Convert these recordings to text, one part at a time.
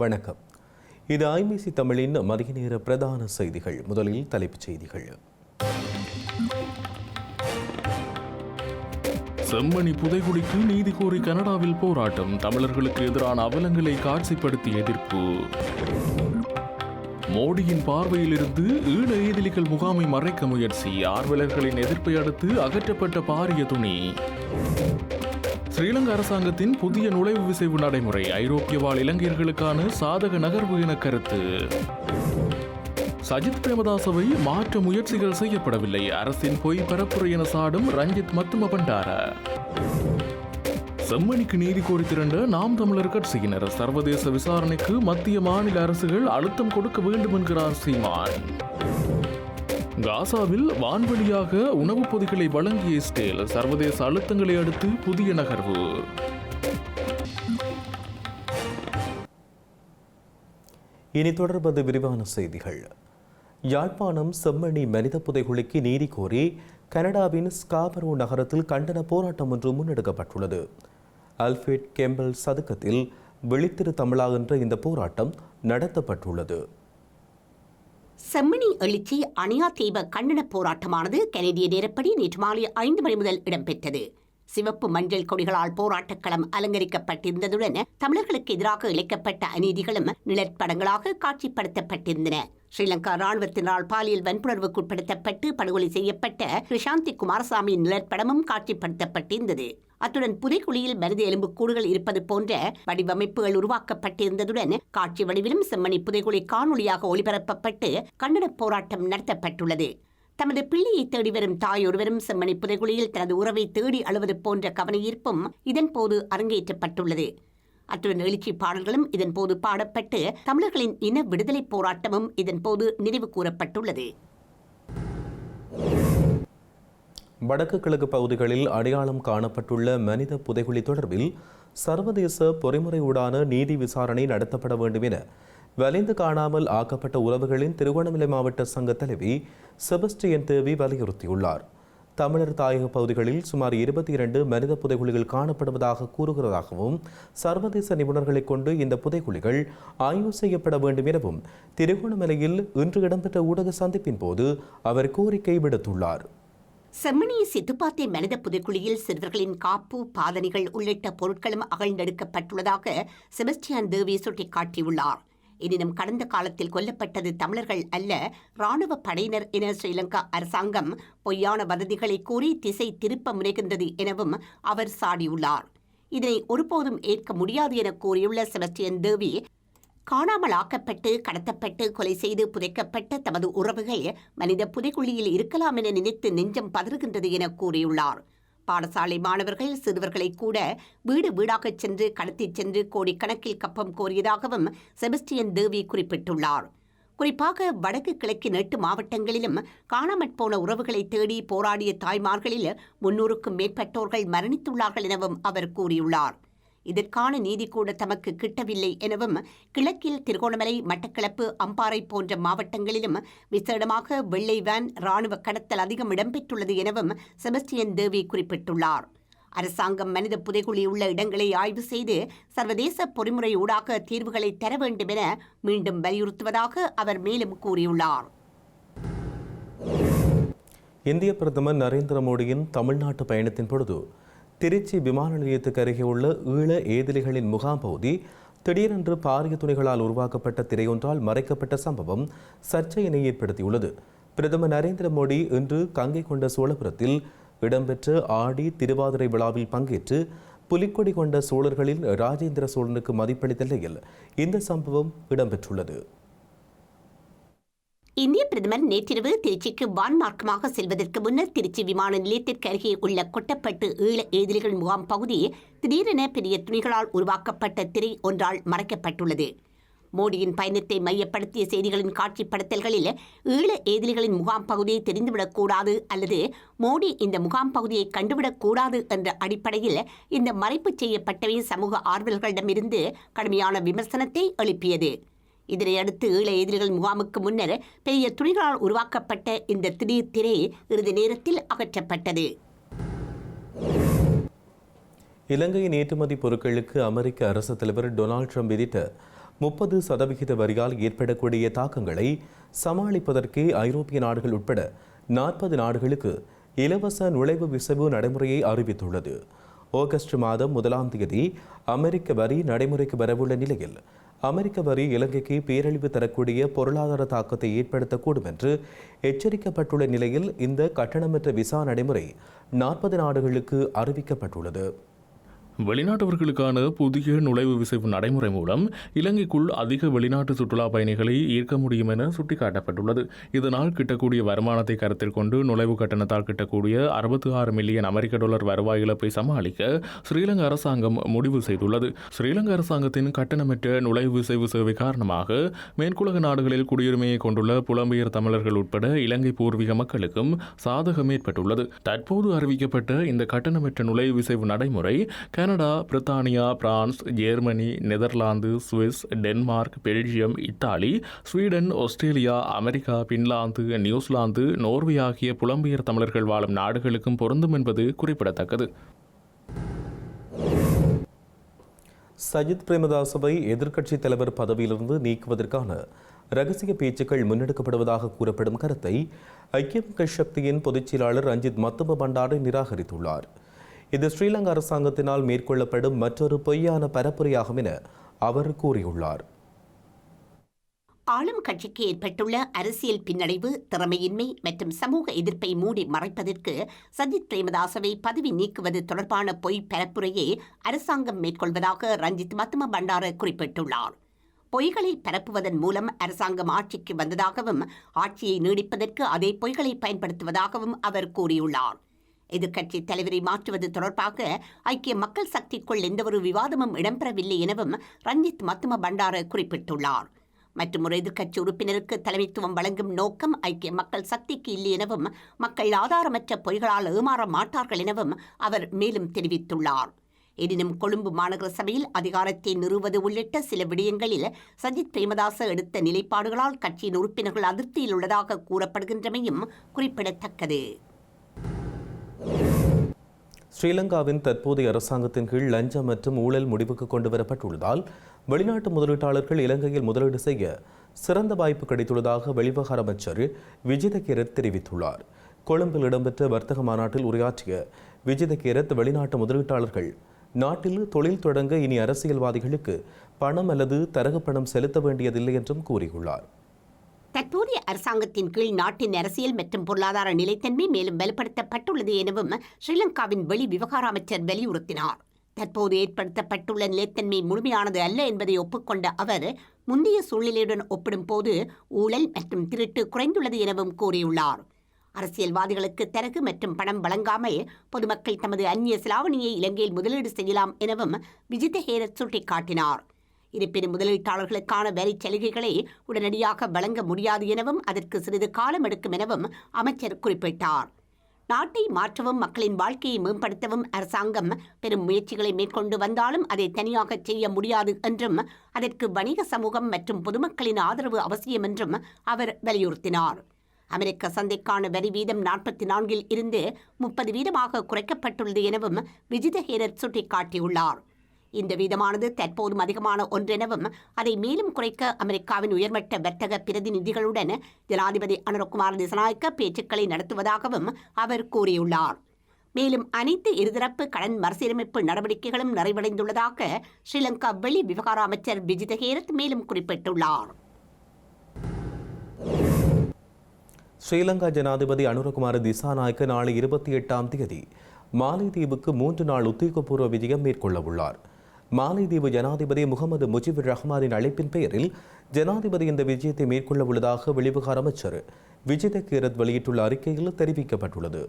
வணக்கம். இது ஐபிசி தமிழின் மதிய நேர பிரதான செய்திகள். முதலில் தலைப்புச் செய்திகள். செம்மணி புதைகுடிக்கு நீதி கோரி கனடாவில் போராட்டம். தமிழர்களுக்கு எதிரான அவலங்களை காட்சிப்படுத்தி எதிர்ப்பு. மோடியின் பார்வையிலிருந்து ஈழ எதிரிகள் முகாமை மறைக்க முயற்சி. ஆர்வலர்களின் எதிர்ப்பை அடுத்து அகற்றப்பட்ட பாரிய துணி. ஸ்ரீலங்கா அரசாங்கத்தின் புதிய நுழைவு விசைவு நடைமுறை ஐரோப்பிய வாழ் இலங்கையர்களுக்கான சாதக நகர்வு என கருத்து. சஜித் பிரேமதாசவை மாற்ற முயற்சிகள் செய்யப்படவில்லை. அரசின் பொய் பரப்புரை என சாடும் ரஞ்சித் மத்தும பண்டார. செம்மணிக்கு நீதி கோரி திரண்ட நாம் தமிழர் கட்சியினர் சர்வதேச விசாரணைக்கு மத்திய மாநில அரசுகள் அழுத்தம் கொடுக்க வேண்டும் என்கிறார் சீமான். காசாவில் வான்வழியாக உணவுப் பொதிகளை வழங்கிய இஸ்ரேல் சர்வதேச அழுத்தங்களை அடுத்து புதிய நகர்வு. இனி தொடர்பது விரிவான செய்திகள். யாழ்ப்பாணம் செம்மணி மனித புதைகுழிக்கு நீதி கோரி கனடாவின் ஸ்காபரோ நகரத்தில் கண்டன போராட்டம் ஒன்று முன்னெடுக்கப்பட்டுள்ளது. அல்ஃபிட் கெம்பல் சதுக்கத்தில் விழித்திரு தமிழா என்ற இந்த போராட்டம் நடத்தப்பட்டுள்ளது. செம்மணி எழுச்சி அணியா தீப கண்டன போராட்டமானது கனேடிய நேரப்படி நேற்று மாலை ஐந்து மணி முதல் இடம்பெற்றது. சிவப்பு மஞ்சள் கொடிகளால் போராட்டக்களம் அலங்கரிக்கப்பட்டிருந்ததுடன் தமிழர்களுக்கு எதிராக இழைக்கப்பட்ட அநீதிகளும் நிழற்படங்களாக காட்சிப்படுத்தப்பட்டிருந்தன. ஸ்ரீலங்கா ராணுவத்தினால் பாலியல் வன்புணர்வுக்குட்படுத்தப்பட்டு படுகொலை செய்யப்பட்ட கிருஷாந்தி குமாரசாமியின் நிழற்படமும் காட்சிப்படுத்தப்பட்டிருந்தது. அத்துடன் புதைக்குழியில் எலும்பு கூடுகள் இருப்பது போன்ற வடிவமைப்புகள் உருவாக்கப்பட்டிருந்ததுடன் காட்சி வடிவிலும் செம்மணி புதைக்குழி காணொலியாக ஒளிபரப்பப்பட்டு கண்டன போராட்டம் நடத்தப்பட்டுள்ளது. தமது பிள்ளையை தேடி வரும் தாய் ஒருவரும் செம்மணி புதைகுழியில் தனது உறவை தேடி அழுவது போன்ற கவனஈர்ப்பும் இதன்போது அரங்கேற்றப்பட்டுள்ளது. அத்துடன் எழுச்சி பாடல்களும் இதன்போது பாடப்பட்டு தமிழர்களின் இன விடுதலை போராட்டமும் இதன்போது நினைவு கூறப்பட்டுள்ளது. வடக்கு கிழக்கு பகுதிகளில் அடையாளம் காணப்பட்டுள்ள மனித புதைகுழி தொடர்பில் சர்வதேச பொறிமுறையூடான நீதி விசாரணை நடத்தப்பட வேண்டும் என வலிந்து காணாமல் ஆக்கப்பட்ட உறவுகளின் திருகோணமலை மாவட்ட சங்க தலைவி செபஸ்டியன் தேவி வலியுறுத்தியுள்ளார். தமிழர் தாயக பகுதிகளில் சுமார் இருபத்தி இரண்டு மனித புதைகுழிகள் காணப்படுவதாக கூறுகிறதாகவும் சர்வதேச நிபுணர்களை கொண்டு இந்த புதைகுழிகள் ஆய்வு செய்யப்பட வேண்டும் எனவும் திருகோணமலையில் இன்று இடம்பெற்ற ஊடக சந்திப்பின் போது அவர் கோரிக்கை விடுத்துள்ளார். செம்மணி சித்துப்பாத்தை மனித புதைக்குழியில் சிறுவர்களின் காப்பு பாதணிகள் உள்ளிட்ட பொருட்களும் அகழ்ந்தெடுக்கப்பட்டுள்ளதாக செபஸ்டியான் தேவி சுட்டிக்காட்டியுள்ளார். எனினும் கடந்த காலத்தில் கொல்லப்பட்டது தமிழர்கள் அல்ல ராணுவ படையினர் என ஸ்ரீலங்கா அரசாங்கம் பொய்யான வதந்திகளை கூறி திசை திருப்ப முனைகின்றது எனவும் அவர் சாடியுள்ளார். இதனை ஒருபோதும் ஏற்க முடியாது என கூறியுள்ள செபஸ்டியன் தேவி காணாமல் ஆக்கப்பட்டு கடத்தப்பட்டு கொலை செய்து புதைக்கப்பட்ட தமது உறவுகள் மனித புதைக்குழியில் இருக்கலாம் என நினைத்து நெஞ்சம் பதறுகின்றது என கூறியுள்ளார். பாடசாலை மாணவர்கள் சிறுவர்களை கூட வீடு வீடாகச் சென்று கடத்திச் சென்று கோடிக்கணக்கில் கப்பம் கோரியதாகவும் செபஸ்டியன் தேவி குறிப்பிட்டுள்ளார். குறிப்பாக வடக்கு கிழக்கின் நெட்டு மாவட்டங்களிலும் காணாமற் போன உறவுகளை தேடி போராடிய தாய்மார்களில் முன்னூறுக்கும் மேற்பட்டோர்கள் மரணித்துள்ளார்கள் எனவும் அவர் கூறியுள்ளார். இதற்கான நீதி கூட தமக்கு கிட்டவில்லை எனவும் கிழக்கில் திருகோணமலை மட்டக்களப்பு அம்பாறை போன்ற மாவட்டங்களிலும் விசேடமாக வெள்ளை வேன் ராணுவ கடத்தல் அதிகம் இடம்பெற்றுள்ளது எனவும் செபஸ்டியன் தேவி குறிப்பிட்டுள்ளார். அரசாங்கம் மனித புதைகுழி உள்ள இடங்களை ஆய்வு செய்து சர்வதேச பொறிமுறை ஊடாக தீர்வுகளை தர வேண்டும் என மீண்டும் வலியுறுத்துவதாக அவர் மேலும் கூறியுள்ளார். இந்திய பிரதமர் நரேந்திர மோடியின் தமிழ்நாட்டு பயணத்தின் பொழுது திருச்சி விமான நிலையத்துக்கு அருகே உள்ள ஈழ ஏதிலிகளின் முகாம் பகுதி திடீரென்று பாரிய துணிகளால் உருவாக்கப்பட்ட திரையொன்றால் மறைக்கப்பட்ட சம்பவம் சர்ச்சையினை ஏற்படுத்தியுள்ளது. பிரதமர் நரேந்திர மோடி இன்று கங்கை கொண்ட சோழபுரத்தில் இடம்பெற்ற ஆடி திருவாதிரை விழாவில் பங்கேற்று புலிக்கொடி கொண்ட சோழர்களில் ராஜேந்திர சோழனுக்கு மதிப்பளித்த நிலையில் இந்த சம்பவம் இடம்பெற்றுள்ளது. இந்திய பிரதமர் நேற்றிரவு திருச்சிக்கு வான்மார்க்கமாக செல்வதற்கு முன்னர் திருச்சி விமான நிலையத்திற்கு அருகே உள்ள கொட்டப்பட்டு ஈழ எதிரிகள் முகாம் பகுதி திடீரென பெரிய துணிகளால் உருவாக்கப்பட்ட திரை ஒன்றால் மறைக்கப்பட்டுள்ளது. மோடியின் பயணத்தை மையப்படுத்திய செய்திகளின் காட்சிப்படுத்தல்களில் ஈழ எதிரிகளின் முகாம் பகுதியை தெரிந்துவிடக்கூடாது அல்லது மோடி இந்த முகாம் பகுதியை கண்டுவிடக்கூடாது என்ற அடிப்படையில் இந்த மறைப்பு செய்யப்பட்டவை சமூக ஆர்வலர்களிடமிருந்து கடுமையான விமர்சனத்தை எழுப்பியது. இதனையடுத்து ஈழ எதிரிகள் முகாமுக்கு முன்னர் பெரிய துணிகளால் உருவாக்கப்பட்ட இந்த திடீர் திரை இறுதி நேரத்தில் அகற்றப்பட்டது. இலங்கையின் ஏற்றுமதி பொருட்களுக்கு அமெரிக்க அரசு தலைவர் டொனால்ட் ட்ரம்ப் விதித்த முப்பது சதவிகித வரியால் ஏற்படக்கூடிய தாக்கங்களை சமாளிப்பதற்கே ஐரோப்பிய நாடுகள் உட்பட நாற்பது நாடுகளுக்கு இலவச நுழைவு விசவு நடைமுறையை அறிவித்துள்ளது. ஆகஸ்ட் மாதம் முதலாம் தேதி அமெரிக்க வரி நடைமுறைக்கு வரவுள்ள நிலையில் அமெரிக்க வரி இலங்கைக்கு பேரழிவு தரக்கூடிய பொருளாதார தாக்கத்தை ஏற்படுத்தக்கூடும் என்று எச்சரிக்கப்பட்டுள்ள நிலையில் இந்த கட்டணமற்ற விசா நடைமுறை நாற்பது நாடுகளுக்கு அறிவிக்கப்பட்டுள்ளது. வெளிநாட்டவர்களுக்கான புதிய நுழைவு விசைவு நடைமுறை மூலம் இலங்கைக்குள் அதிக வெளிநாட்டு சுற்றுலா பயணிகளை ஈர்க்க முடியும் என சுட்டிக்காட்டப்பட்டுள்ளது. இதனால் கிட்டக்கூடிய வருமானத்தை கருத்தில் கொண்டு நுழைவு கட்டணத்தால் கிட்டக்கூடிய அறுபத்தி ஆறு மில்லியன் அமெரிக்க டாலர் வருவாய் இழப்பை சமாளிக்க ஸ்ரீலங்கா அரசாங்கம் முடிவு செய்துள்ளது. ஸ்ரீலங்கா அரசாங்கத்தின் கட்டணமற்ற நுழைவு விசைவு சேவை காரணமாக மேற்குலக நாடுகளில் குடியுரிமையை கொண்டுள்ள புலம்பெயர் தமிழர்கள் உட்பட இலங்கை பூர்வீக மக்களுக்கும் சாதகம் ஏற்பட்டுள்ளது. தற்போது அறிவிக்கப்பட்ட இந்த கட்டணமற்ற நுழைவு விசைவு நடைமுறை கனடா பிரித்தானியா France Germany Netherlands Swiss Denmark Belgium Italy Sweden Australia America Finland New Zealand Norway ஆகிய புலம்பெயர் தமிழர்கள் வாழும் நாடுகளுக்கும் பொருந்தும் என்பது குறிப்பிடத்தக்கது. சஜித் பிரேமதாசவை எதிர்க்கட்சித் தலைவர் பதவியிலிருந்து நீக்குவதற்கான ரகசிய பேச்சுக்கள் முன்னெடுக்கப்படுவதாக கூறப்படும் கருத்தை ஐக்கிய மக்கள் சக்தியின் பொதுச் செயலாளர் ரஞ்சித் மத்தும பண்டாரை நிராகரித்துள்ளார். இது ஸ்ரீலங்கா அரசாங்கத்தினால் மேற்கொள்ளப்படும் மற்றொரு பொய்யான பரப்புரையாகும் என அவர் கூறியுள்ளார். ஆளும் கட்சிக்கு ஏற்பட்டுள்ள அரசியல் பின்னடைவு திறமையின்மை மற்றும் சமூக எதிர்ப்பை மூடி மறைப்பதற்கு சஜித் பிரேமதாசவை பதவி நீக்குவது தொடர்பான பொய் பரப்புரையை அரசாங்கம் மேற்கொள்வதாக ரஞ்சித் மத்தும பண்டார குறிப்பிட்டுள்ளார். பொய்களை பரப்புவதன் மூலம் அரசாங்கம் ஆட்சிக்கு வந்ததாகவும் ஆட்சியை நீடிப்பதற்கு அதே பொய்களை பயன்படுத்துவதாகவும் அவர் கூறியுள்ளார். எதிர்க்கட்சி தலைவரை மாற்றுவது தொடர்பாக ஐக்கிய மக்கள் சக்திக்குள் எந்தவொரு விவாதமும் இடம்பெறவில்லை எனவும் ரஞ்சித் மத்தும பண்டார குறிப்பிட்டுள்ளார். மற்றும் ஒரு எதிர்க்கட்சி உறுப்பினருக்கு தலைமைத்துவம் வழங்கும் நோக்கம் ஐக்கிய மக்கள் சக்திக்கு இல்லை எனவும் மக்கள் ஆதாரமற்ற பொய்களால் ஏமாற மாட்டார்கள் எனவும் அவர் மேலும் தெரிவித்துள்ளார். எனினும் கொழும்பு மாநகர சபையில் அதிகாரத்தை நிறுவது உள்ளிட்ட சில விடயங்களில் சஜித் பிரேமதாச எடுத்த நிலைப்பாடுகளால் கட்சியின் உறுப்பினர்கள் அதிருப்தியில் உள்ளதாக கூறப்படுகின்றமையும் குறிப்பிடத்தக்கது. ஸ்ரீலங்காவின் தற்போதைய அரசாங்கத்தின் கீழ் லஞ்சம் மற்றும் ஊழல் முடிவுக்கு கொண்டு வரப்பட்டுள்ளதால் வெளிநாட்டு முதலீட்டாளர்கள் இலங்கையில் முதலீடு செய்ய சிறந்த வாய்ப்பு கிடைத்துள்ளதாக வெளிவகார அமைச்சர் விஜிதகிரத் தெரிவித்துள்ளார். கொழும்பில் இடம்பெற்ற வர்த்தக மாநாட்டில் உரையாற்றிய விஜிதகிரத் வெளிநாட்டு முதலீட்டாளர்கள் நாட்டில் தொழில் தொடங்க இனி அரசியல்வாதிகளுக்கு பணம் அல்லது தரகு பணம் செலுத்த வேண்டியதில்லை என்றும் கூறியுள்ளார். தற்போதைய அரசாங்கத்தின் கீழ் நாட்டின் அரசியல் மற்றும் பொருளாதார நிலைத்தன்மை மேலும் வலுப்படுத்தப்பட்டுள்ளது எனவும் ஸ்ரீலங்காவின் வெளி விவகார அமைச்சர் வலியுறுத்தினார். தற்போது ஏற்படுத்தப்பட்டுள்ள நிலைத்தன்மை முழுமையானது அல்ல என்பதை ஒப்புக்கொண்ட அவர் முந்தைய சூழ்நிலையுடன் ஒப்பிடும்போது ஊழல் மற்றும் திருட்டு குறைந்துள்ளது எனவும் கூறியுள்ளார். அரசியல்வாதிகளுக்கு தரகு மற்றும் பணம் வழங்காமல் பொதுமக்கள் தமது அந்நிய செலாவணியை இலங்கையில் முதலீடு செய்யலாம் எனவும் விஜித ஹேரத் சுட்டிக்காட்டினார். இருப்பினும் முதலீட்டாளர்களுக்கான வரி சலுகைகளை உடனடியாக வழங்க முடியாது எனவும் அதற்கு சிறிது காலம் எடுக்கும் எனவும் அமைச்சர் குறிப்பிட்டார். நாட்டை மாற்றவும் மக்களின் வாழ்க்கையை மேம்படுத்தவும் அரசாங்கம் பெரும் முயற்சிகளை மேற்கொண்டு வந்தாலும் அதை தனியாக செய்ய முடியாது என்றும் அதற்கு வணிக சமூகம் மற்றும் பொதுமக்களின் ஆதரவு அவசியம் என்றும் அவர் வலியுறுத்தினார். அமெரிக்க சந்தைக்கான வரி வீதம் நாற்பத்தி நான்கில் இருந்து முப்பது வீதமாக குறைக்கப்பட்டுள்ளது எனவும் விஜித ஹேரத் சுட்டிக்காட்டியுள்ளார். இந்த வீதமானது தற்போதும் அதிகமான ஒன்றெனவும் அதை மேலும் குறைக்க அமெரிக்காவின் உயர்மட்ட வர்த்தக பிரதிநிதிகளுடன் ஜனாதிபதி அனுரகுமார் திசநாயக்க பேச்சுக்களை நடத்துவதாகவும் அவர் கூறியுள்ளார். மேலும் அனைத்து இருதரப்பு கடன் மறுசீரமைப்பு நடவடிக்கைகளும் நிறைவடைந்துள்ளதாக ஸ்ரீலங்கா வெளி விவகார அமைச்சர் விஜித ஹேரத் மேலும் குறிப்பிட்டுள்ளார். ஸ்ரீலங்கா ஜனாதிபதி அனுரகுமார் திசாநாயக்க நாளை இருபத்தி எட்டாம் தேதி மாலைதீவுக்கு மூன்று நாள் உத்தியோகபூர்வ விஜயம் மேற்கொள்ள உள்ளார் மாலைதீவு ஜனாதிபதி முகமது முஜிபுர் ரஹ்மானின் அழைப்பின் பெயரில் ஜனாதிபதி இந்த விஜயத்தை மேற்கொள்ள உள்ளதாக வெளிவிகார அமைச்சர் விஜித கீரத் வெளியிட்டுள்ள அறிக்கையில் தெரிவிக்கப்பட்டுள்ளது.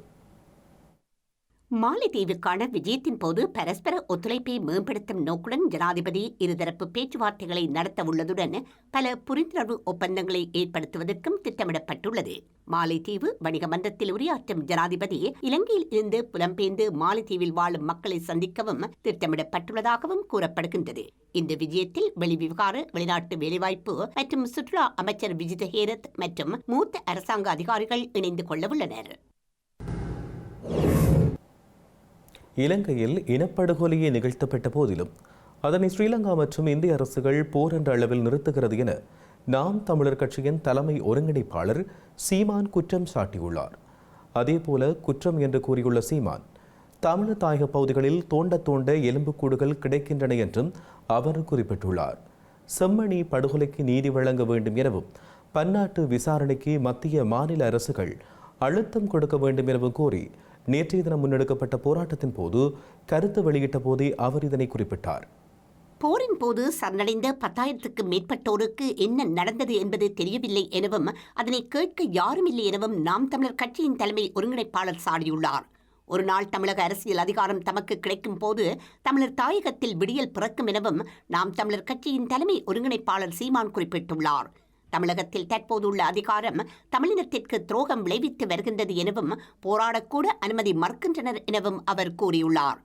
மாலைதீவுக்கான விஜயத்தின் போது பரஸ்பர ஒத்துழைப்பை மேம்படுத்தும் நோக்குடன் ஜனாதிபதி இருதரப்பு பேச்சுவார்த்தைகளை நடத்த உள்ளதுடன் பல புரிந்துணர்வு ஒப்பந்தங்களை ஏற்படுத்துவதற்கும் திட்டமிடப்பட்டுள்ளது. மாலைத்தீவு வணிக மன்றத்தில் உரையாற்றும் ஜனாதிபதி இலங்கையில் இருந்து புலம்பெயர்ந்து மாலைத்தீவில் வாழும் மக்களை சந்திக்கவும் திட்டமிடப்பட்டுள்ளதாகவும் கூறப்படுகின்றது. இந்த விஜயத்தில் வெளிவிவகார வெளிநாட்டு வேலைவாய்ப்பு மற்றும் சுற்றுலா அமைச்சர் விஜித ஹேரத் மற்றும் மூத்த அரசாங்க அதிகாரிகள் இணைந்து கொள்ளவுள்ளனர். இலங்கையில் இனப்படுகொலையை நிகழ்த்தப்பட்ட போதிலும் அதனை ஸ்ரீலங்கா மற்றும் இந்திய அரசுகள் போர் என்ற அளவில் நிறுத்துகிறது என நாம் தமிழர் கட்சியின் தலைமை ஒருங்கிணைப்பாளர் சீமான் குற்றம் சாட்டியுள்ளார். அதேபோல குற்றம் என்று கூறியுள்ள சீமான் தமிழர் தாயக பகுதிகளில் தோண்ட தோண்ட எலும்புக்கூடுகள் கிடைக்கின்றன என்றும் அவர் குறிப்பிட்டுள்ளார். செம்மணி படுகொலைக்கு நீதி வழங்க வேண்டும் எனவும் பன்னாட்டு விசாரணைக்கு மத்திய மாநில அரசுகள் அழுத்தம் கொடுக்க வேண்டும் எனவும் கோரி நேற்றைய தினம் முன்னெடுக்கப்பட்ட போராட்டத்தின் போது கருத்து வெளியிட்ட போதே அவர் இதனை குறிப்பிட்டார். போரின் போது சரணடைந்த பத்தாயிரத்துக்கு மேற்பட்டோருக்கு என்ன நடந்தது என்பது தெரியவில்லை எனவும் அதனை கேட்க யாரும் இல்லை எனவும் நாம் தமிழர் கட்சியின் தலைமை ஒருங்கிணைப்பாளர் சாடியுள்ளார். ஒரு நாள் தமிழக அரசியல் அதிகாரம் தமக்கு கிடைக்கும் போது தமிழர் தாயகத்தில் விடியல் பிறக்கும் எனவும் நாம் தமிழர் கட்சியின் தலைமை ஒருங்கிணைப்பாளர் சீமான் குறிப்பிட்டுள்ளார். தமிழகத்தில் தற்போதுள்ள அதிகாரம் தமிழினத்திற்கு துரோகம் விளைவித்து வருகின்றது எனவும் போராடக்கூட அனுமதி மறுக்கின்றனர் எனவும் அவர் கூறியுள்ளார்.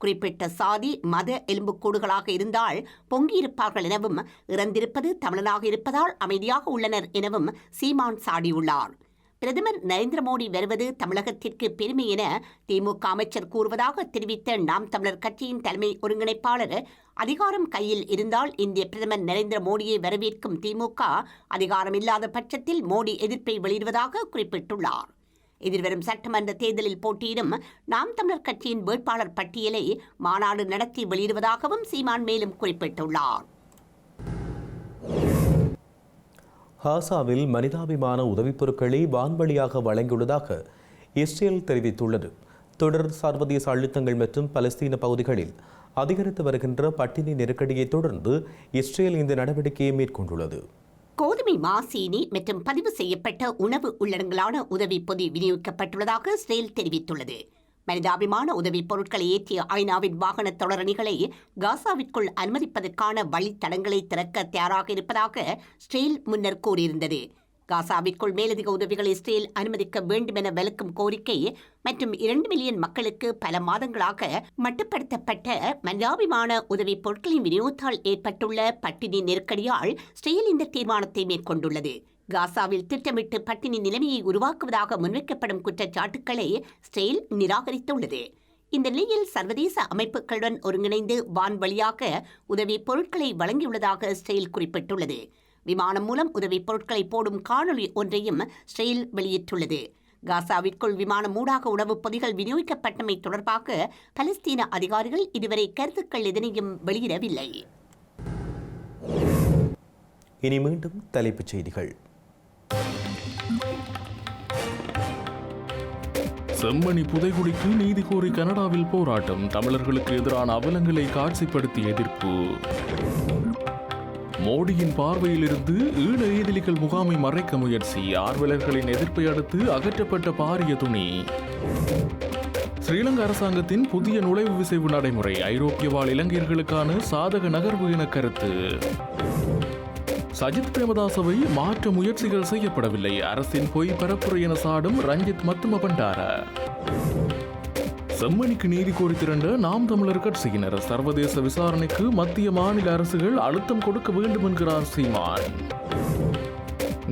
குறிப்பிட்ட சாதி மத எலும்புக்கூடுகளாக இருந்தால் பொங்கியிருப்பார்கள் எனவும் இறந்திருப்பது தமிழனாக இருப்பதால் அமைதியாக உள்ளனர் எனவும் சீமான் சாடியுள்ளார். பிரதமர் நரேந்திர மோடி வருவது தமிழகத்திற்கு பெருமை என திமுக அமைச்சர் கூறுவதாக தெரிவித்த நாம் தமிழர் கட்சியின் தலைமை ஒருங்கிணைப்பாளர் அதிகாரம் கையில் இருந்தால் இந்திய பிரதமர் நரேந்திர மோடியை வரவேற்கும் திமுக அதிகாரம் இல்லாத பட்சத்தில் மோடி எதிர்ப்பை வெளியிடுவதாக குறிப்பிட்டுள்ளார். எதிர்வரும் சட்டமன்ற தேர்தலில் போட்டியிடும் நாம் தமிழர் கட்சியின் வேட்பாளர் பட்டியலை மாநாடு நடத்தி வெளியிடுவதாகவும் சீமான் மேலும் குறிப்பிட்டுள்ளார். ஹாசாவில் மனிதாபிமான உதவிப் பொருட்களை வான்வழியாக வழங்கியுள்ளதாக இஸ்ரேல் தெரிவித்துள்ளது. தொடர் சர்வதேச அழுத்தங்கள் மற்றும் பலஸ்தீன பகுதிகளில் அதிகரித்து வருகின்ற பட்டினி நெருக்கடியை தொடர்ந்து இஸ்ரேல் இந்த நடவடிக்கையை மேற்கொண்டுள்ளது. கோதுமை மா சீனி மற்றும் பதிவு செய்யப்பட்ட உணவு உள்ளடங்கலான உதவி பொதி விநியோகிக்கப்பட்டுள்ளதாக இஸ்ரேல் தெரிவித்துள்ளது. மனிதாபிமான உதவிப் பொருட்களை ஏற்றிய ஐநாவின் வாகன தொடரணிகளை காசாவிற்குள் அனுமதிப்பதற்கான வழித்தடங்களை திறக்க தயாராக இருப்பதாக ஸ்ரீல் முன்னர் கூறியிருந்தது. காசாவிற்குள் மேலதிக உதவிகளை இஸ்ரேல் அனுமதிக்க வேண்டும் என விளக்கும் கோரிக்கை மற்றும் இரண்டு மில்லியன் மக்களுக்கு பல மாதங்களாக மட்டுப்படுத்தப்பட்ட மனிதாபிமான உதவி பொருட்களின் விநியோகத்தால் ஏற்பட்டுள்ள பட்டினி நெருக்கடியால் இஸ்ரேல் இந்த தீர்மானத்தை மேற்கொண்டுள்ளது. காசாவில் திட்டமிட்டு பட்டினி நிலைமையை உருவாக்குவதாக முன்வைக்கப்படும் குற்றச்சாட்டுக்களை ஸ்டெயில் நிராகரித்துள்ளது. இந்த நிலையில் சர்வதேச அமைப்புகளுடன் ஒருங்கிணைந்து வான் வழியாக பொருட்களை வழங்கியுள்ளதாக ஸ்டெயில் குறிப்பிட்டுள்ளது. விமானம் மூலம் உதவிப் பொருட்களை போடும் காணொளி ஒன்றையும் இஸ்ரேல் வெளியிட்டுள்ளது. காசாவிற்குள் விமானம் மூடாக உணவுப் பொதிகள் விநியோகிக்கப்பட்டமை தொடர்பாக பலஸ்தீன அதிகாரிகள் இதுவரை கருத்துக்கள் எதனையும் வெளியிடவில்லை. இனி மீண்டும் தலைப்புச் செய்திகள். செம்மணி புதைகுழிக்கு நீதி கோரி கனடாவில் போராட்டம் தமிழர்களுக்கு எதிரான அவலங்களை காட்சிப்படுத்தி எதிர்ப்பு. மோடியின் பார்வையிலிருந்து ஈழ எதிரிகள் முகாமை மறைக்க முயற்சி. ஆர்வலர்களின் எதிர்ப்பை அடுத்து அகற்றப்பட்ட பாரிய துணி. ஸ்ரீலங்கா அரசாங்கத்தின் புதிய நுழைவு விசைவு நடைமுறை. ஐரோப்பிய வாழ் இலங்கையர்களுக்கான சாதக நகர்வு என கருத்து. சஜித் பிரேமதாசவை மாற்ற முயற்சிகள் செய்யப்படவில்லை. அரசின் பொய் பரப்புரை என சாடும் ரஞ்சித் மத்தும பண்டார. செம்மணிக்கு நீதி கோரி திரண்ட நாம் தமிழர் கட்சியினர் சர்வதேச விசாரணைக்கு மத்திய மாநில அரசுகள் அழுத்தம் கொடுக்க வேண்டும் என்கிறார் சீமான்.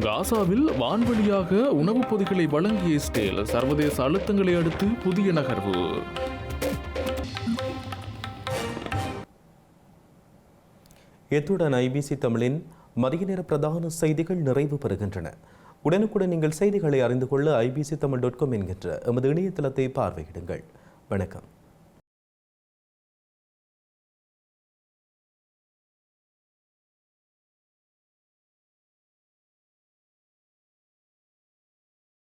காசாவில் வான்வழியாக உணவுப் பொதிகளை வழங்கிய இஸ்ரேல் சர்வதேச அழுத்தங்களை அடுத்து புதிய நகர்வு. இத்துடன் ஐபிசி தமிழின் மதிய நேர பிரதான செய்திகள் நிறைவு பெறுகின்றன. உடனுக்குடன் நீங்கள் செய்திகளை அறிந்து கொள்ள ஐபிசி தமிழ் டாட் காம் என்கின்ற எமது இணையதளத்தை பார்வையிடுங்கள். வணக்கம்.